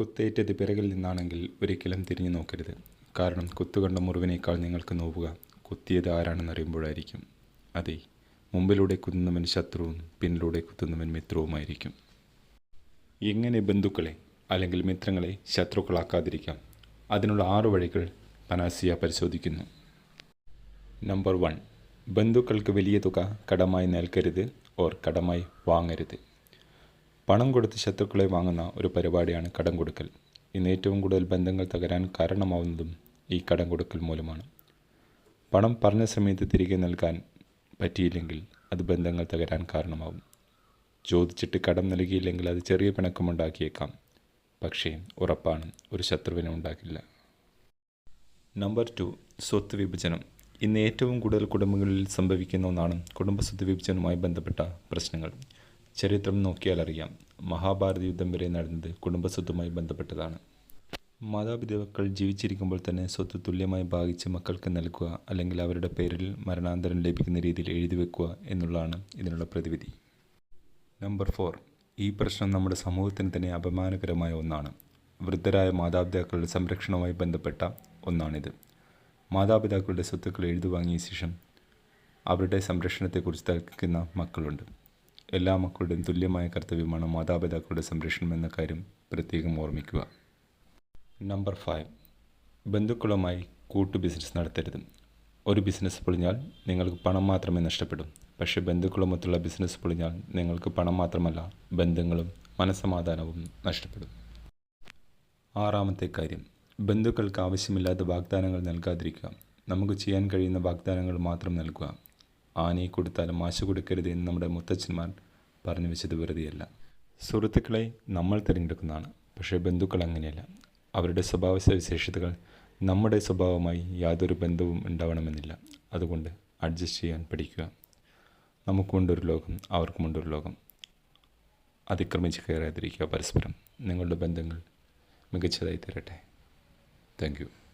കുത്തേറ്റത് പിറകിൽ നിന്നാണെങ്കിൽ ഒരിക്കലും തിരിഞ്ഞു നോക്കരുത്. കാരണം കുത്തുകണ്ട മുറിവിനേക്കാൾ നിങ്ങൾക്ക് നോവുക. കുത്തിയത് ആരാണെന്നറിയുമ്പോഴായിരിക്കും അതെ മുമ്പിലൂടെ കുത്തുന്നവൻ ശത്രുവും പിന്നിലൂടെ കുത്തുന്നവൻ മിത്രവുമായിരിക്കും. എങ്ങനെ ബന്ധുക്കളെ അല്ലെങ്കിൽ മിത്രങ്ങളെ ശത്രുക്കളാക്കാതിരിക്കാം? അതിനുള്ള ആറ് വഴികൾ പനാസിയ പരിശോധിക്കുന്നു. നമ്പർ വൺ ബന്ധുക്കൾക്ക് വലിയ തുക കടമായി നൽകരുത് ഓർ കടമായി വാങ്ങരുത്. പണം കൊടുത്ത് ശത്രുക്കളെ വാങ്ങുന്ന ഒരു പരിപാടിയാണ് കടം കൊടുക്കൽ. ഇന്ന് ഏറ്റവും കൂടുതൽ ബന്ധങ്ങൾ തകരാൻ കാരണമാവുന്നതും ഈ കടം കൊടുക്കൽ മൂലമാണ്. പണം പറഞ്ഞ സമയത്ത് തിരികെ നൽകാൻ പറ്റിയില്ലെങ്കിൽ അത് ബന്ധങ്ങൾ തകരാൻ കാരണമാവും. ചോദിച്ചിട്ട് കടം നൽകിയില്ലെങ്കിൽ അത് ചെറിയ പിണക്കമുണ്ടാക്കിയേക്കാം. പക്ഷേ ഉറപ്പാണ് ഒരു ശത്രുവിനെ ഉണ്ടാക്കില്ല നമ്പർ ടു സ്വത്ത് വിഭജനം. ഇന്ന് ഏറ്റവും കൂടുതൽ കുടുംബങ്ങളിൽ സംഭവിക്കുന്ന ഒന്നാണ് കുടുംബ സ്വത്ത് വിഭജനവുമായി ബന്ധപ്പെട്ട പ്രശ്നങ്ങൾ. ചരിത്രം നോക്കിയാൽ അറിയാം. മഹാഭാരത യുദ്ധം വരെ നടന്നത് കുടുംബസ്വത്തുമായി ബന്ധപ്പെട്ടതാണ്. മാതാപിതാക്കൾ ജീവിച്ചിരിക്കുമ്പോൾ തന്നെ സ്വത്ത് തുല്യമായി ഭാഗിച്ച് മക്കൾക്ക് നൽകുക അല്ലെങ്കിൽ അവരുടെ പേരിൽ മരണാന്തരം ലഭിക്കുന്ന രീതിയിൽ എഴുതി വെക്കുക എന്നുള്ളതാണ് ഇതിനുള്ള പ്രതിവിധി. Number four. ഈ പ്രശ്നം നമ്മുടെ സമൂഹത്തിന് തന്നെ അപമാനകരമായ ഒന്നാണ്. വൃദ്ധരായ മാതാപിതാക്കളുടെ സംരക്ഷണവുമായി ബന്ധപ്പെട്ട ഒന്നാണിത്. മാതാപിതാക്കളുടെ സ്വത്തുക്കൾ എഴുതി വാങ്ങിയ ശേഷം അവരുടെ സംരക്ഷണത്തെക്കുറിച്ച് തർക്കിക്കുന്ന മക്കളുണ്ട്. എല്ലാ മക്കളുടെയും തുല്യമായ കർത്തവ്യമാണ് മാതാപിതാക്കളുടെ സംരക്ഷണം എന്ന കാര്യം പ്രത്യേകം ഓർമ്മിക്കുക. നമ്പർ ഫൈവ് ബന്ധുക്കളുമായി കൂട്ടു ബിസിനസ് നടത്തരുത്. ഒരു ബിസിനസ് പൊളിഞ്ഞാൽ നിങ്ങൾക്ക് പണം മാത്രമേ നഷ്ടപ്പെടും. പക്ഷേ ബന്ധുക്കളുമൊത്തുള്ള ബിസിനസ് പൊളിഞ്ഞാൽ നിങ്ങൾക്ക് പണം മാത്രമല്ല ബന്ധങ്ങളും മനസ്സമാധാനവും നഷ്ടപ്പെടും. ആറാമത്തെ കാര്യം. ബന്ധുക്കൾക്ക് ആവശ്യമില്ലാത്ത വാഗ്ദാനങ്ങൾ നൽകാതിരിക്കുക. നമുക്ക് ചെയ്യാൻ കഴിയുന്ന വാഗ്ദാനങ്ങൾ മാത്രം നൽകുക. ആനയെ കൊടുത്താലും മാശ കൊടുക്കരുത് എന്ന് നമ്മുടെ മുത്തച്ഛന്മാർ പറഞ്ഞു വെച്ചത് വെറുതെയല്ല. സുഹൃത്തുക്കളെ നമ്മൾ തിരഞ്ഞെടുക്കുന്നതാണ്. പക്ഷേ ബന്ധുക്കൾ അങ്ങനെയല്ല. അവരുടെ സ്വഭാവ സവിശേഷതകൾ നമ്മുടെ സ്വഭാവമായി യാതൊരു ബന്ധവും ഉണ്ടാവണമെന്നില്ല. അതുകൊണ്ട് അഡ്ജസ്റ്റ് ചെയ്യാൻ പഠിക്കുക. നമുക്കുണ്ടൊരു ലോകം അവർക്കുമുണ്ടൊരു ലോകം. അതിക്രമിച്ച് കയറാതിരിക്കുക പരസ്പരം. നിങ്ങളുടെ ബന്ധങ്ങൾ മികച്ചതായി തരട്ടെ. താങ്ക്